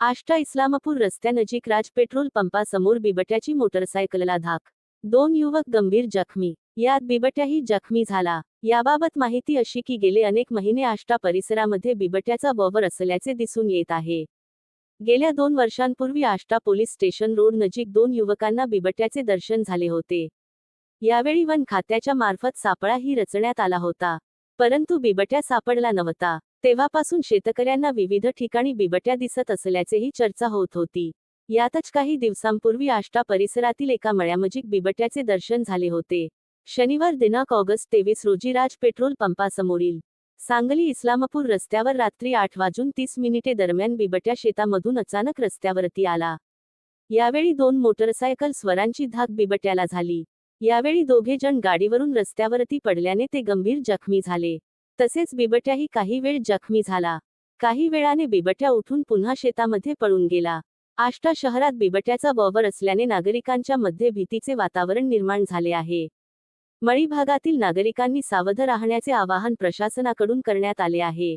आष्टा इस्लामपूर रस्त्यानजीक राज पेट्रोल पंपासमोर बिबट्याची मोटरसायकलला धाक. दोन युवक गंभीर जखमी. यात बिबट्याही जखमी झाला. याबाबत माहिती अशी की गेले अनेक महिने आष्टा परिसरामध्ये बिबट्याचा वावर असल्याचे दिसून येत आहे. गेल्या दोन वर्षांपूर्वी आष्टा पोलीस स्टेशन रोड नजीक दोन युवकांना बिबट्याचे दर्शन झाले होते. यावेळी वन खात्याच्या मार्फत सापळाही रचण्यात आला होता. परंतु बिबट्या सापडला नव्हता. तेव्हापासून शेतकऱ्यांना विविध ठिकाणी बिबट्या दिसत असल्याचेही चर्चा होत होती. यातच काही दिवसांपूर्वी आष्टा परिसरातील एका मळ्यामजीक बिबट्याचे दर्शन झाले होते. शनिवार दिनांक ऑगस्ट तेवीस रोजी राज पेट्रोल पंपासमोरील सांगली इस्लामपूर रस्त्यावर रात्री आठ वाजून तीस मिनिटे दरम्यान बिबट्या शेतामधून अचानक रस्त्यावरती आला. यावेळी दोन मोटरसायकल स्वरांची धाक बिबट्याला झाली. यावेळी दोघे जण गाडीवरून रस्त्यावरती पडल्याने ते गंभीर जखमी झाले. तसेच बिबट्याही काही वेळ जखमी झाला. काही वेळाने बिबट्या उठून पुन्हा शेतामध्ये पळून गेला. आष्टा शहरात बिबट्याचा वावर असल्याने नागरिकांच्या मध्ये भीतीचे वातावरण निर्माण झाले आहे. मळी भागातील नागरिकांनी सावध राहण्याचे आवाहन प्रशासनाकडून करण्यात आले आहे.